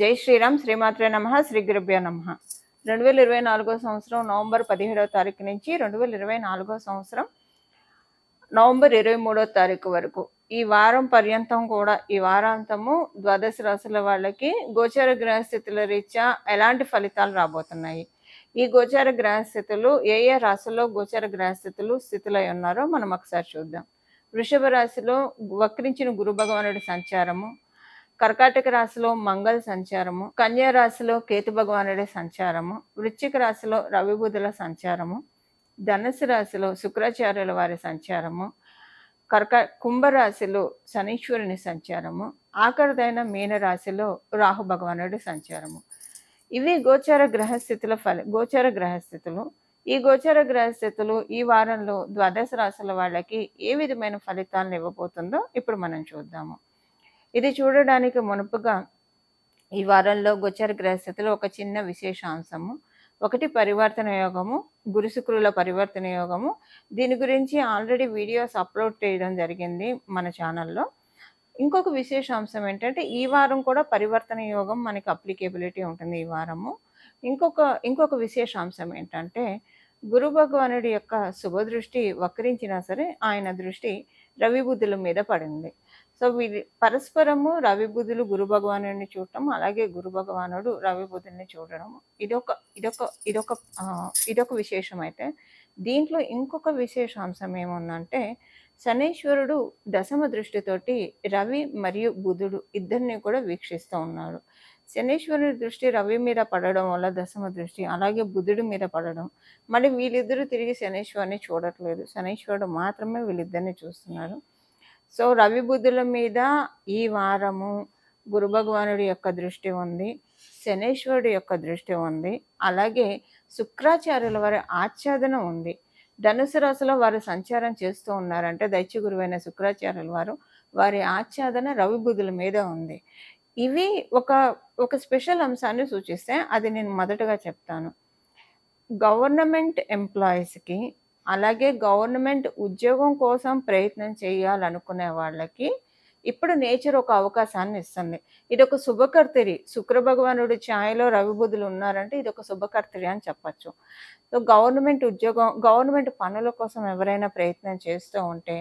జై శ్రీరామ్ శ్రీమాత్రే నమ శ్రీ గురుభ్యో నమ. రెండు వేల ఇరవై నాలుగో సంవత్సరం నవంబర్ పదిహేడవ తారీఖు నుంచి రెండు వేల ఇరవై నాలుగో సంవత్సరం నవంబర్ ఇరవై మూడో తారీఖు వరకు. ఈ వారం పర్యంతం కూడా ఈ వారాంతము ద్వాదశ రాశుల వాళ్ళకి గోచార గ్రహస్థితుల రీత్యా ఎలాంటి ఫలితాలు రాబోతున్నాయి? ఈ గోచార గ్రహస్థితులు ఏ ఏ రాశుల్లో గోచార గ్రహస్థితులు స్థితులై ఉన్నారో మనం ఒకసారి చూద్దాం. వృషభ రాశిలో వక్రించిన గురు భగవానుడి సంచారము కర్కాటక రాశిలో మంగళ సంచారము కన్యా రాశిలో కేతు భగవానుడి సంచారము వృశ్చిక రాశిలో రవిబుధుల సంచారము ధనుసు రాశిలో శుక్రాచార్యుల వారి సంచారము కర్క కుంభరాశిలో శనీశ్వరుని సంచారము ఆఖరిదైన మీనరాశిలో రాహు భగవానుడి సంచారము. ఇవి గోచార గ్రహస్థితుల ఫల గోచార గ్రహస్థితులు. ఈ గోచార గ్రహస్థితులు ఈ వారంలో ద్వాదశ రాశుల వాళ్ళకి ఏ విధమైన ఫలితాలను ఇవ్వబోతుందో ఇప్పుడు మనం చూద్దాము. ఇది చూడడానికి మునుపుగా ఈ వారంలో గోచర గ్రహస్థితిలో ఒక చిన్న విశేషాంశము. ఒకటి పరివర్తన యోగము గురుశుక్రుల పరివర్తన యోగము. దీని గురించి ఆల్రెడీ వీడియోస్ అప్లోడ్ చేయడం జరిగింది మన ఛానల్లో. ఇంకొక విశేషాంశం ఏంటంటే ఈ వారం కూడా పరివర్తన యోగం మనకి అప్లికేబిలిటీ ఉంటుంది ఈ వారము. ఇంకొక ఇంకొక విశేషాంశం ఏంటంటే గురు భగవానుడి యొక్క శుభదృష్టి వక్రించినా సరే ఆయన దృష్టి రవి బుద్ధుల మీద పడింది. సో వీరి పరస్పరము రవి బుద్ధులు గురు భగవానుడిని చూడటం అలాగే గురు భగవానుడు రవి బుద్ధుల్ని చూడడం ఇదొక ఇదొక ఇదొక ఇదొక విశేషం అయితే దీంట్లో ఇంకొక విశేషాంశం ఏముందంటే శనేశ్వరుడు దశమ దృష్టితోటి రవి మరియు బుధుడు ఇద్దరిని కూడా వీక్షిస్తూ ఉన్నాడు శనీశ్వరుడి దృష్టి రవి మీద పడడం వల్ల దశమ దృష్టి అలాగే బుధుడి మీద పడడం. మళ్ళీ వీళ్ళిద్దరూ తిరిగి శనీశ్వరుని చూడట్లేదు. శనీశ్వరుడు మాత్రమే వీళ్ళిద్దరిని చూస్తున్నారు. సో రవి బుద్ధుల మీద ఈ వారము గురు భగవానుడి యొక్క దృష్టి ఉంది శనేశ్వరుడి యొక్క దృష్టి ఉంది అలాగే శుక్రాచార్యుల వారి ఆచ్ఛాదన ఉంది. ధనుసు రాశిలో వారు సంచారం చేస్తూ ఉన్నారంటే దైత్య గురువైన శుక్రాచార్యుల వారు వారి ఆచ్ఛాదన రవి బుద్ధుల మీద ఉంది. ఇవి ఒక ఒక స్పెషల్ అంశాన్ని సూచిస్తే అది నేను మొదటగా చెప్తాను. గవర్నమెంట్ ఎంప్లాయీస్కి అలాగే గవర్నమెంట్ ఉద్యోగం కోసం ప్రయత్నం చేయాలనుకునే వాళ్ళకి ఇప్పుడు నేచర్ ఒక అవకాశాన్ని ఇస్తుంది. ఇది ఒక శుభకర్తరి శుక్ర భగవానుడి ఛాయలో రవి బుధులు ఉన్నారంటే ఇది ఒక శుభకర్తరి అని చెప్పచ్చు. సో గవర్నమెంట్ ఉద్యోగం గవర్నమెంట్ పనుల కోసం ఎవరైనా ప్రయత్నం చేస్తూ ఉంటే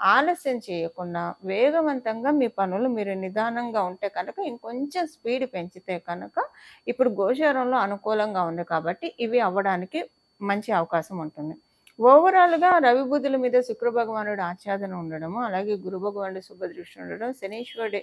ఆలస్యం చేయకుండా వేగవంతంగా మీ పనులు మీరు నిదానంగా ఉంటే కనుక ఇంకొంచెం స్పీడ్ పెంచితే కనుక ఇప్పుడు గోచారంలో అనుకూలంగా ఉంది కాబట్టి ఇవి అవ్వడానికి మంచి అవకాశం ఉంటుంది. ఓవరాల్గా రవి బుద్ధుల మీద శుక్ర భగవానుడు ఆచ్ఛాదన ఉండడము అలాగే గురు భగవానుడు శుభదృష్టి ఉండడం శనీశ్వరుడి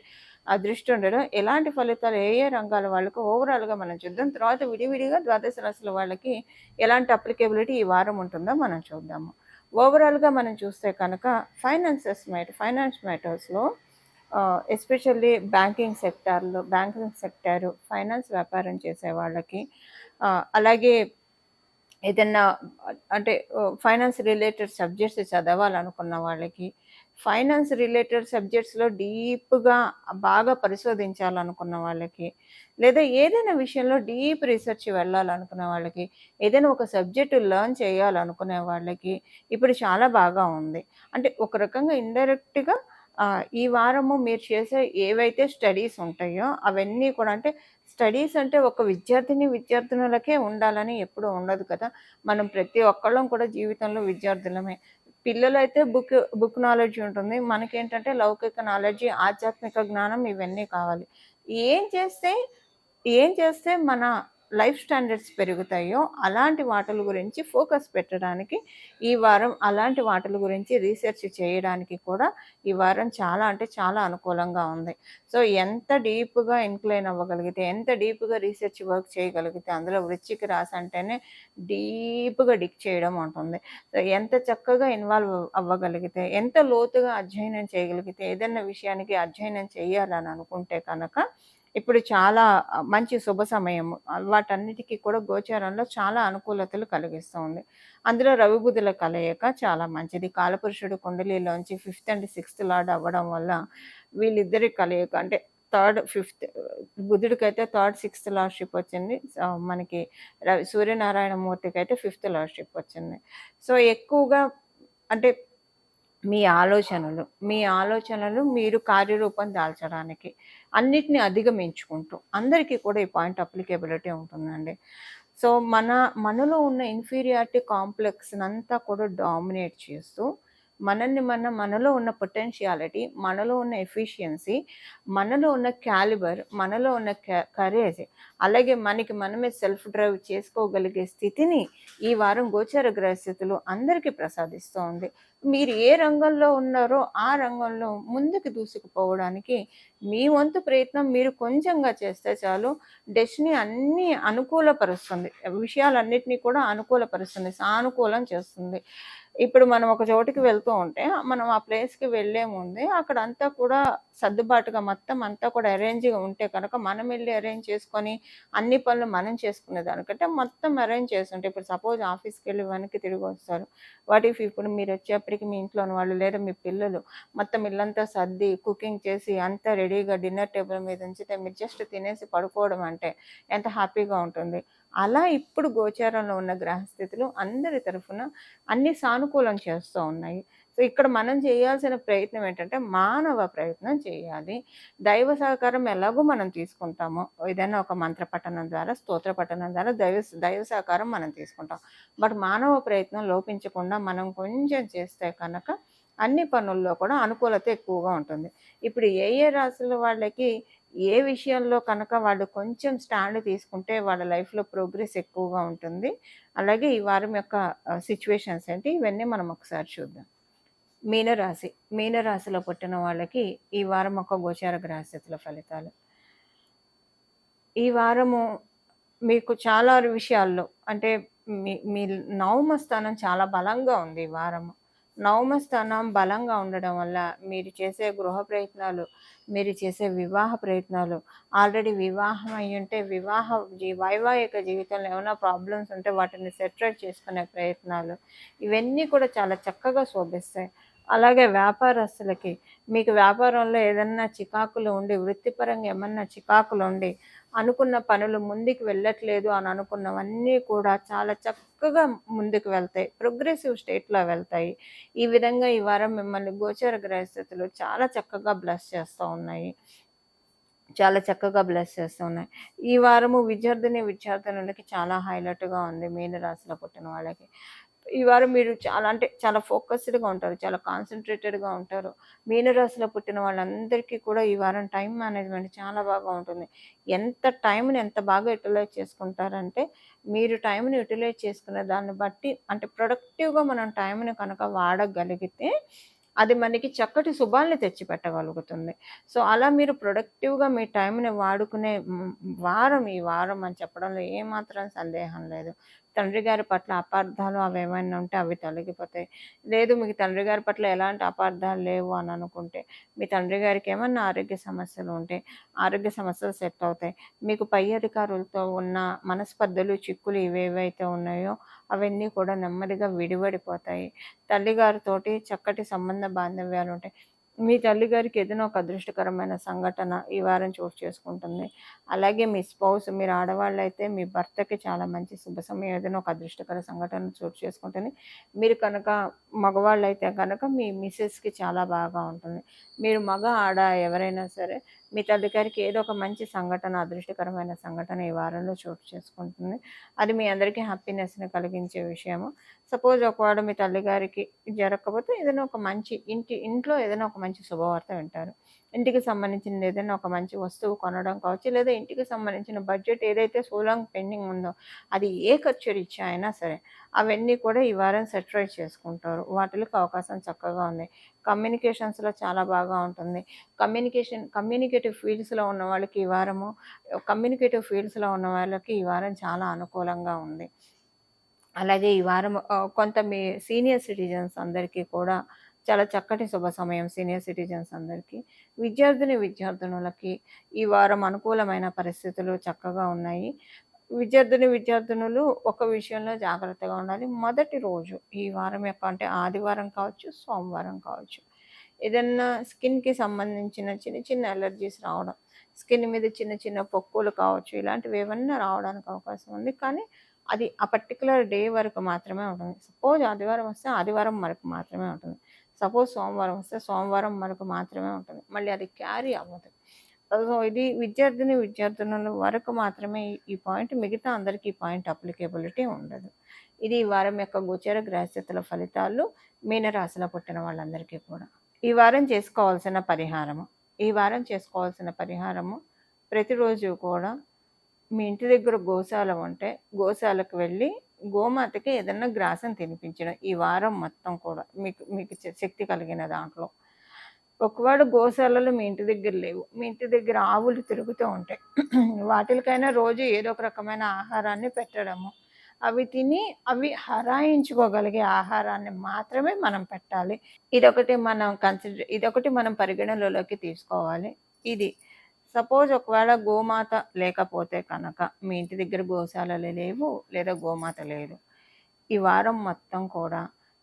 ఆ దృష్టి ఉండడం ఎలాంటి ఫలితాలు ఏ ఏ రంగాల వాళ్ళకు ఓవరాల్గా మనం చూద్దాం. తర్వాత విడివిడిగా ద్వాదశ రాశుల వాళ్ళకి ఎలాంటి అప్లికేబిలిటీ ఈ వారం ఉంటుందో మనం చూద్దాము. ఓవరాల్గా మనం చూస్తే కనుక ఫైనాన్సెస్ మ్యాటర్ ఫైనాన్స్ మ్యాటర్స్లో ఎస్పెషల్లీ బ్యాంకింగ్ సెక్టార్లో బ్యాంకింగ్ సెక్టారు ఫైనాన్స్ వ్యాపారం చేసే వాళ్ళకి అలాగే ఏదన్నా అంటే ఫైనాన్స్ రిలేటెడ్ సబ్జెక్ట్స్ చదవాలనుకున్న వాళ్ళకి ఫైనాన్స్ రిలేటెడ్ సబ్జెక్ట్స్లో డీప్గా బాగా పరిశోధించాలనుకున్న వాళ్ళకి లేదా ఏదైనా విషయంలో డీప్ రీసెర్చ్ వెళ్ళాలనుకునే వాళ్ళకి ఏదైనా ఒక సబ్జెక్టు లర్న్ చేయాలనుకునే వాళ్ళకి ఇప్పుడు చాలా బాగా ఉంది. అంటే ఒక రకంగా ఇండైరెక్ట్గా ఈ వారము మీరు చేసే ఏవైతే స్టడీస్ ఉంటాయో అవన్నీ కూడా అంటే స్టడీస్ అంటే ఒక విద్యార్థిని విద్యార్థినులకే ఉండాలని ఎప్పుడూ ఉండదు కదా. మనం ప్రతి ఒక్కళ్ళం కూడా జీవితంలో విద్యార్థులమే. పిల్లలైతే బుక్ బుక్ నాలెడ్జ్ ఉంటుంది. మనకేంటంటే లౌకిక నాలెడ్జ్ ఆధ్యాత్మిక జ్ఞానం ఇవన్నీ కావాలి. ఏం చేస్తే ఏం చేస్తే మన లైఫ్ స్టాండర్డ్స్ పెరుగుతాయో అలాంటి వాటల గురించి ఫోకస్ పెట్టడానికి ఈ వారం అలాంటి వాటల గురించి రీసెర్చ్ చేయడానికి కూడా ఈ వారం చాలా అంటే చాలా అనుకూలంగా ఉంది. సో ఎంత డీప్గా ఇన్క్లైన్ అవ్వగలిగితే ఎంత డీప్గా రీసెర్చ్ వర్క్ చేయగలిగితే అందులో వృచ్చికి రాసి అంటేనే డీప్గా డిక్ చేయడం ఉంటుంది. సో ఎంత చక్కగా ఇన్వాల్వ్ అవ్వగలిగితే ఎంత లోతుగా అధ్యయనం చేయగలిగితే ఏదైనా విషయానికి అధ్యయనం చేయాలని అనుకుంటే కనుక ఇప్పుడు చాలా మంచి శుభ సమయం. వాటన్నిటికీ కూడా గోచారంలో చాలా అనుకూలతలు కలిగిస్తుంది. అందులో రవి బుధుల కలయిక చాలా మంచిది. కాలపురుషుడు కుండలిలోంచి ఫిఫ్త్ అండ్ సిక్స్త్ లార్డ్ అవ్వడం వల్ల వీళ్ళిద్దరి కలయిక అంటే థర్డ్ ఫిఫ్త్ బుధుడికైతే థర్డ్ సిక్స్త్ లార్డ్షిప్ వచ్చింది. మనకి రవి సూర్యనారాయణ మూర్తికి అయితే ఫిఫ్త్ లార్డ్షిప్ వచ్చింది. సో ఎక్కువగా అంటే మీ ఆలోచనలు మీ ఆలోచనలు మీరు కార్యరూపం దాల్చడానికి అన్నిటిని అధిగమించుకుంటూ అందరికీ కూడా ఈ పాయింట్ అప్లికేబిలిటీ ఉంటుందండి. సో మన మనలో ఉన్న ఇన్ఫీరియారిటీ కాంప్లెక్స్ అంతా కూడా డామినేట్ చేస్తూ మనల్ని మన మనలో ఉన్న పొటెన్షియాలిటీ మనలో ఉన్న ఎఫిషియన్సీ మనలో ఉన్న క్యాలిబర్ మనలో ఉన్న కరేజ్ అలాగే మనకి మనమే సెల్ఫ్ డ్రైవ్ చేసుకోగలిగే స్థితిని ఈ వారం గోచర గ్రహస్థితులు అందరికీ ప్రసాదిస్తూ ఉంది మీరు ఏ రంగంలో ఉన్నారో ఆ రంగంలో ముందుకు దూసుకుపోవడానికి మీ వంతు ప్రయత్నం మీరు కొంచెంగా చేస్తే చాలు డెస్టినీ అన్నీ అనుకూలపరుస్తుంది. విషయాలన్నింటినీ కూడా అనుకూలపరుస్తుంది సానుకూలం చేస్తుంది. ఇప్పుడు మనం ఒక చోటికి వెళ్తూ ఉంటే మనం ఆ ప్లేస్కి వెళ్ళే ముందే అక్కడ అంతా కూడా సర్దుబాటుగా మొత్తం అంతా కూడా అరేంజ్గా ఉంటే కనుక మనం వెళ్ళి అరేంజ్ చేసుకొని అన్ని పనులు మనం చేసుకునే దానికంటే మొత్తం అరేంజ్ చేస్తుంటే ఇప్పుడు సపోజ్ ఆఫీస్కి వెళ్ళి వెనక్కి తిరిగి వస్తారు. వాట్ ఇఫ్ ఇప్పుడు మీరు వచ్చేప్పటికి మీ ఇంట్లోని వాళ్ళు లేదా మీ పిల్లలు మొత్తం ఇల్లంతా సర్ది కుకింగ్ చేసి అంతా రెడీగా డిన్నర్ టేబుల్ మీద ఉంచితే మీరు జస్ట్ తినేసి పడుకోవడం అంటే ఎంత హ్యాపీగా ఉంటుంది. అలా ఇప్పుడు గోచారంలో ఉన్న గ్రహస్థితులు అందరి తరఫున అన్ని సానుకూలం చేస్తూ ఉన్నాయి. సో ఇక్కడ మనం చేయాల్సిన ప్రయత్నం ఏంటంటే మానవ ప్రయత్నం చేయాలి. దైవ సహకారం ఎలాగో మనం తీసుకుంటామో ఏదైనా ఒక మంత్ర పఠనం ద్వారా స్తోత్ర పఠనం ద్వారా దైవ దైవ సహకారం మనం తీసుకుంటాం. బట్ మానవ ప్రయత్నం లోపించకుండా మనం కొంచెం చేస్తే కనుక అన్ని పనుల్లో కూడా అనుకూలత ఎక్కువగా ఉంటుంది. ఇప్పుడు ఏ ఏ రాశుల వాళ్ళకి ఏ విషయంలో కనుక వాళ్ళు కొంచెం స్టాండ్ తీసుకుంటే వాళ్ళ లైఫ్లో ప్రోగ్రెస్ ఎక్కువగా ఉంటుంది. అలాగే ఈ వారం యొక్క సిచ్యువేషన్స్ ఏంటి? ఇవన్నీ మనం ఒకసారి చూద్దాం. మీనరాశి మీనరాశిలో పుట్టిన వాళ్ళకి ఈ వారం ఒక గోచార గ్రహస్థితుల ఫలితాలు. ఈ వారము మీకు చాలా విషయాల్లో అంటే మీ మీ నవమ స్థానం చాలా బలంగా ఉంది ఈ వారము. నవమ స్థానం బలంగా ఉండడం వల్ల మీరు చేసే గృహ ప్రయత్నాలు మీరు చేసే వివాహ ప్రయత్నాలు ఆల్రెడీ వివాహం అయి ఉంటే వివాహ వైవాహిక జీవితంలో ఏమైనా ప్రాబ్లమ్స్ ఉంటే వాటిని సెటరేట్ చేసుకునే ప్రయత్నాలు ఇవన్నీ కూడా చాలా చక్కగా శోభిస్తాయి. అలాగే వ్యాపారస్తులకి. మీకు వ్యాపారంలో ఏదన్నా చికాకులు ఉండి వృత్తిపరంగా ఏమన్నా చికాకులు ఉండి అనుకున్న పనులు ముందుకు వెళ్ళట్లేదు అని అనుకున్నవన్నీ కూడా చాలా చక్కగా ముందుకు వెళ్తాయి. ప్రోగ్రెసివ్ స్టేట్లో వెళ్తాయి. ఈ విధంగా ఈ వారం మిమ్మల్ని గోచర గ్రహస్థితులు చాలా చక్కగా బ్లెస్ చేస్తూ ఉన్నాయి. చాలా చక్కగా బ్లెస్ చేస్తూ ఉన్నాయి. ఈ వారము విద్యార్థిని విద్యార్థినులకి చాలా హైలైట్గా ఉంది. మీనరాశిలో పుట్టిన వాళ్ళకి. ఈ వారం మీరు చాలా అంటే చాలా ఫోకస్డ్గా ఉంటారు చాలా కాన్సన్ట్రేటెడ్గా ఉంటారు. మీనరాశిలో పుట్టిన వాళ్ళందరికీ కూడా ఈ వారం టైం మేనేజ్మెంట్ చాలా బాగా ఉంటుంది. ఎంత టైంని ఎంత బాగా యూటిలైజ్ చేసుకుంటారంటే మీరు టైంని యూటిలైజ్ చేసుకునే దాన్ని బట్టి అంటే ప్రొడక్టివ్గా మనం టైంని కనుక వాడగలిగితే అది మనకి చక్కటి శుభాల్ని తెచ్చిపెట్టగలుగుతుంది. సో అలా మీరు ప్రొడక్టివ్గా మీ టైంని వాడుకునే వారం ఈ వారం అని చెప్పడంలో ఏమాత్రం సందేహం లేదు. తండ్రి గారి పట్ల అపార్థాలు అవి ఏమైనా ఉంటే అవి తొలగిపోతాయి. లేదు మీకు తండ్రి గారి పట్ల ఎలాంటి అపార్థాలు లేవు అని అనుకుంటే మీ తండ్రి గారికి ఏమన్నా ఆరోగ్య సమస్యలు ఉంటే ఆరోగ్య సమస్యలు సెట్ అవుతాయి. మీకు పై అధికారులతో ఉన్న మనస్పర్ధలు చిక్కులు ఇవేవైతే ఉన్నాయో అవన్నీ కూడా నెమ్మదిగా విడివడిపోతాయి తల్లిగారితోటి చక్కటి సంబంధ బాంధవ్యాలు ఉంటాయి మీ తల్లిగారికి ఏదైనా ఒక అదృష్టకరమైన సంఘటన ఈ వారం చోటు చేసుకుంటుంది. అలాగే మీ స్పౌస్ మీరు ఆడవాళ్ళు అయితే మీ భర్తకి చాలా మంచి శుభ సమయం ఏదైనా ఒక అదృష్టకర సంఘటన చోటు చేసుకుంటుంది. మీరు కనుక మగవాళ్ళు అయితే కనుక మీ మిస్సెస్కి చాలా బాగా ఉంటుంది. మీరు మగ ఆడ ఎవరైనా సరే మీ తల్లిగారికి ఏదో ఒక మంచి సంఘటన అదృష్టకరమైన సంఘటన ఈ వారంలో చోటు చేసుకుంటుంది. అది మీ అందరికీ హ్యాపీనెస్ని కలిగించే విషయము. సపోజ్ ఒకవేళ మీ తల్లిగారికి జరగకపోతే ఏదైనా ఒక మంచి ఇంటి ఇంట్లో ఏదైనా ఒక మంచి శుభవార్త వింటారు. ఇంటికి సంబంధించిన ఏదైనా ఒక మంచి వస్తువు కొనడం కావచ్చు లేదా ఇంటికి సంబంధించిన బడ్జెట్ ఏదైతే సోలాంగ్ పెండింగ్ ఉందో అది ఏ ఖర్చు రీచ్ అయినా సరే అవన్నీ కూడా ఈ వారం సెటరైట్ చేసుకుంటారు. వాటికి అవకాశం చక్కగా ఉంది. కమ్యూనికేషన్స్లో చాలా బాగా ఉంటుంది. కమ్యూనికేషన్ కమ్యూనికేటివ్ ఫీల్డ్స్లో ఉన్న వాళ్ళకి ఈ వారము కమ్యూనికేటివ్ ఫీల్డ్స్లో ఉన్న వాళ్ళకి ఈ వారం చాలా అనుకూలంగా ఉంది. అలాగే ఈ వారం కొంత మీ సీనియర్ సిటిజన్స్ అందరికీ కూడా చాలా చక్కటి శుభ సమయం సీనియర్ సిటిజన్స్ అందరికీ. విద్యార్థిని విద్యార్థినులకి ఈ వారం అనుకూలమైన పరిస్థితులు చక్కగా ఉన్నాయి. విద్యార్థిని విద్యార్థినులు ఒక విషయంలో జాగ్రత్తగా ఉండాలి. మొదటి రోజు ఈ వారం యొక్క అంటే ఆదివారం కావచ్చు సోమవారం కావచ్చు. ఏదన్నా స్కిన్కి సంబంధించిన చిన్న చిన్న ఎలర్జీస్ రావడం స్కిన్ మీద చిన్న చిన్న పొక్కులు కావచ్చు ఇలాంటివి ఏమన్నా రావడానికి అవకాశం ఉంది. కానీ అది ఆ పర్టికులర్ డే వరకు మాత్రమే ఉంటుంది. సపోజ్ ఆదివారం వస్తే ఆదివారం వరకు మాత్రమే ఉంటుంది. సపోజ్ సోమవారం వస్తే సోమవారం వరకు మాత్రమే ఉంటుంది. మళ్ళీ అది క్యారీ అవ్వదు. సో ఇది విద్యార్థిని విద్యార్థినుల వరకు మాత్రమే ఈ- ఈ పాయింట్ మిగతా అందరికీ ఈ పాయింట్ అప్లికేబిలిటీ ఉండదు. ఇది ఈ వారం యొక్క గోచర గ్రహస్థితుల ఫలితాలు మీనరాశిలో పుట్టిన వాళ్ళందరికీ కూడా. ఈ వారం చేసుకోవాల్సిన పరిహారము. ఈ వారం చేసుకోవాల్సిన పరిహారము ప్రతిరోజు కూడా మీ ఇంటి దగ్గర గోశాల ఉంటే గోశాలకు వెళ్ళి గోమాతకి ఏదన్నా గ్రాసం తినిపించడం ఈ వారం మొత్తం కూడా. మీకు మీకు శక్తి కలిగిన దాంట్లో. ఒకవేళ గోశాలలు మీ ఇంటి దగ్గర లేవు మీ ఇంటి దగ్గర ఆవులు తిరుగుతూ ఉంటాయి. వాటికైనా రోజు ఏదో ఒక రకమైన ఆహారాన్ని పెట్టడము. అవి తిని అవి హరాయించుకోగలిగే ఆహారాన్ని మాత్రమే మనం పెట్టాలి. ఇదొకటి మనం కన్సిడర్ ఇదొకటి మనం పరిగణనలోకి తీసుకోవాలి. ఇది సపోజ్ ఒకవేళ గోమాత లేకపోతే కనుక మీ ఇంటి దగ్గర గోశాలలు లేవు లేదా గోమాత లేదు. ఈ వారం మొత్తం కూడా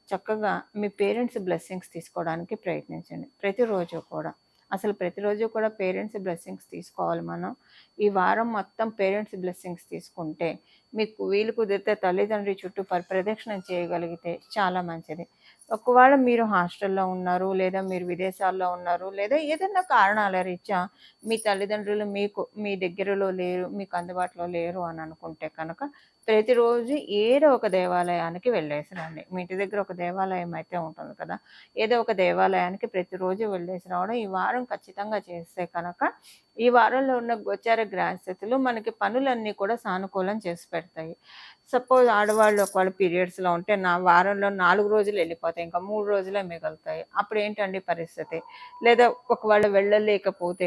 చక్కగా మీ పేరెంట్స్ బ్లెస్సింగ్స్ తీసుకోవడానికి ప్రయత్నించండి. ప్రతిరోజు కూడా. అసలు ప్రతిరోజు కూడా పేరెంట్స్ బ్లెస్సింగ్స్ తీసుకోవాలి మనం. ఈ వారం మొత్తం పేరెంట్స్ బ్లెస్సింగ్స్ తీసుకుంటే మీకు వీలు కుదిరితే తల్లిదండ్రి చుట్టూ పరిప్రదక్షిణం చేయగలిగితే చాలా మంచిది. ఒకవేళ మీరు హాస్టల్లో ఉన్నారు లేదా మీరు విదేశాల్లో ఉన్నారు లేదా ఏదైనా కారణాల రీత్యా మీ తల్లిదండ్రులు మీకు మీ దగ్గరలో లేరు మీకు అందుబాటులో లేరు అని అనుకుంటే కనుక ప్రతిరోజు ఏదో ఒక దేవాలయానికి వెళ్ళేసిరండి మీ ఇంటి దగ్గర ఒక దేవాలయం అయితే ఉంటుంది కదా ఏదో ఒక దేవాలయానికి ప్రతిరోజు వెళ్ళేసి రావడం ఈ వారం ఖచ్చితంగా చేస్తే కనుక ఈ వారంలో ఉన్న గోచార గ్రహస్థితులు మనకి పనులన్నీ కూడా సానుకూలం చేసి పెడతాయి. సపోజ్ ఆడవాళ్ళు ఒకవేళ పీరియడ్స్లో ఉంటే నా వారంలో నాలుగు రోజులు వెళ్ళిపోతాయి ఇంకా మూడు రోజులే మిగులుతాయి. అప్పుడు ఏంటండి పరిస్థితి? లేదా ఒకవేళ వెళ్ళలేకపోతే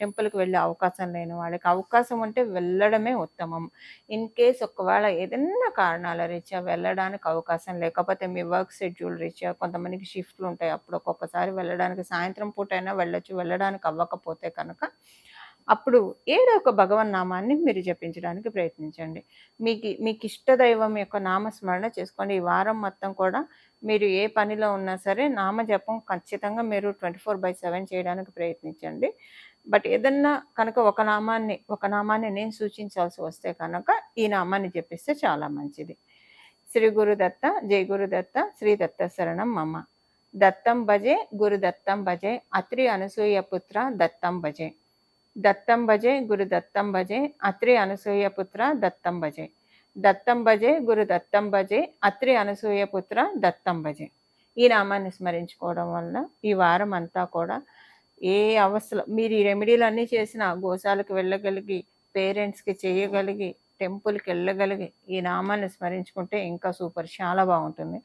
టెంపుల్కి వెళ్ళే అవకాశం లేని వాళ్ళకి అవకాశం ఉంటే వెళ్ళడమే ఉత్తమం. ఇన్ కేస్ ఒకవేళ ఏదైనా కారణాల రీత్యా వెళ్ళడానికి అవకాశం లేకపోతే మీ వర్క్ షెడ్యూల్ రీత్యా కొంతమందికి షిఫ్ట్లు ఉంటాయి. అప్పుడు ఒక్కొక్కసారి వెళ్ళడానికి సాయంత్రం పూట అయినా వెళ్ళొచ్చు వెళ్ళడానికి అవ్వకపోతే కనుక అప్పుడు ఏదో ఒక భగవన్ నామాన్ని మీరు జపించడానికి ప్రయత్నించండి. మీకు మీకు ఇష్ట దైవం యొక్క నామస్మరణ చేసుకోండి. ఈ వారం మొత్తం కూడా మీరు ఏ పనిలో ఉన్నా సరే నామ జపం ఖచ్చితంగా మీరు ట్వంటీ ఫోర్ బై సెవెన్ చేయడానికి ప్రయత్నించండి. బట్ ఏదన్నా కనుక ఒక నామాన్ని ఒక నామాన్ని నేను సూచించాల్సి వస్తే కనుక ఈ నామాన్ని జపిస్తే చాలా మంచిది. శ్రీ గురుదత్త జై గురుదత్త శ్రీ దత్త శరణం మమ. దత్తం భజే గురు దత్తం భజే అత్రి అనసూయ పుత్ర దత్తం భజే. దత్తం భజే గురు దత్తం భజే అత్రి అనసూయ పుత్ర దత్తం భజే. దత్తం భజే గురు దత్తం భజే అత్రి అనసూయ పుత్ర దత్తం భజే. ఈ నామాన్ని స్మరించుకోవడం వల్ల ఈ వారం అంతా కూడా ఏ అవస్థలో మీరు ఈ రెమెడీలు అన్నీ చేసిన గోశాలకు వెళ్ళగలిగి పేరెంట్స్కి చేయగలిగి టెంపుల్కి వెళ్ళగలిగి ఈ నామాన్ని స్మరించుకుంటే ఇంకా సూపర్ చాలా బాగుంటుంది.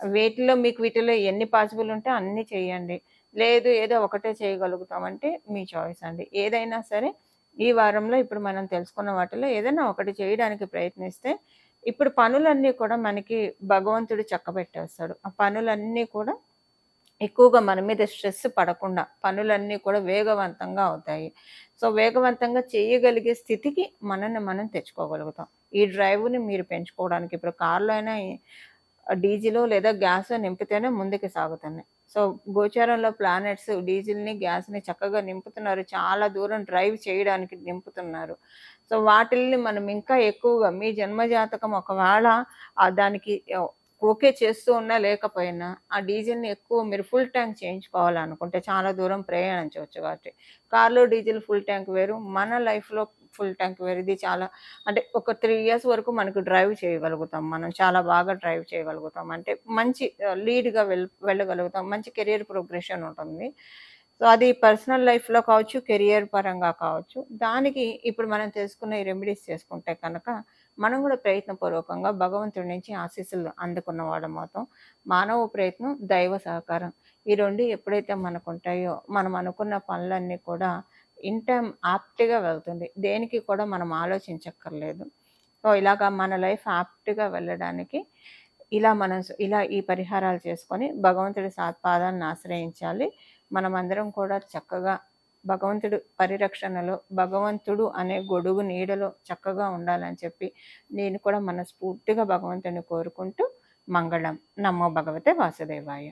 వీటిలో మీకు వీటిలో ఎన్ని పాసిబుల్ ఉంటే అన్నీ చేయండి. లేదు ఏదో ఒకటే చేయగలుగుతామంటే మీ చాయిస్ అండి. ఏదైనా సరే ఈ వారంలో ఇప్పుడు మనం తెలుసుకున్న వాటిలో ఏదైనా ఒకటి చేయడానికి ప్రయత్నిస్తే ఇప్పుడు పనులన్నీ కూడా మనకి భగవంతుడు చక్కబెట్టేస్తాడు. ఆ పనులన్నీ కూడా ఎక్కువగా మన మీద స్ట్రెస్ పడకుండా పనులన్నీ కూడా వేగవంతంగా అవుతాయి. సో వేగవంతంగా చేయగలిగే స్థితికి మనల్ని మనం తెచ్చుకోగలుగుతాం. ఈ డ్రైవ్ని మీరు పెంచుకోవడానికి ఇప్పుడు కార్లో అయినా డీజిలో లేదా గ్యాస్ నింపితేనే ముందుకు సాగుతున్నాయి. సో గోచారంలో ప్లానెట్స్ డీజిల్ని గ్యాస్ని చక్కగా నింపుతున్నారు. చాలా దూరం డ్రైవ్ చేయడానికి నింపుతున్నారు. సో వాటిల్ని మనం ఇంకా ఎక్కువగా మీ జన్మజాతకం ఒకవేళ దానికి ఓకే చేస్తూ ఉన్నా లేకపోయినా ఆ డీజిల్ని ఎక్కువ మీరు ఫుల్ ట్యాంక్ చేయించుకోవాలనుకుంటే చాలా దూరం ప్రయాణించవచ్చు కాబట్టి. కార్లో డీజిల్ ఫుల్ ట్యాంక్ వేరు మన లైఫ్లో ఫుల్ ట్యాంక్ వేరు. ఇది చాలా అంటే ఒక త్రీ ఇయర్స్ వరకు మనకు డ్రైవ్ చేయగలుగుతాం మనం చాలా బాగా డ్రైవ్ చేయగలుగుతాం. అంటే మంచి లీడ్గా వెళ్ వెళ్ళగలుగుతాం. మంచి కెరియర్ ప్రోగ్రెషన్ ఉంటుంది. సో అది పర్సనల్ లైఫ్లో కావచ్చు కెరియర్ పరంగా కావచ్చు. దానికి ఇప్పుడు మనం తెలుసుకున్న ఈ రెమెడీస్ చేసుకుంటే కనుక మనం కూడా ప్రయత్నపూర్వకంగా భగవంతుడి నుంచి ఆశీస్సులు అందుకున్న వాళ్ళం అవుతాం మానవ ప్రయత్నం దైవ సహకారం. ఈ రెండు ఎప్పుడైతే మనకు ఉంటాయో మనం అనుకున్న పనులన్నీ కూడా ఇన్ టైం ఆప్ట్గా వెళ్తుంది. దేనికి కూడా మనం ఆలోచించక్కర్లేదు. సో ఇలాగా మన లైఫ్ ఆప్ట్గా వెళ్ళడానికి ఇలా మనం ఇలా ఈ పరిహారాలు చేసుకొని భగవంతుడి సాత్పాదాన్ని ఆశ్రయించాలి. మనమందరం కూడా చక్కగా భగవంతుడు పరిరక్షణలో భగవంతుడు అనే గొడుగు నీడలో చక్కగా ఉండాలని చెప్పి నేను కూడా మనస్ఫూర్తిగా భగవంతుని కోరుకుంటూ మంగళం. నమో భగవతే వాసుదేవాయ.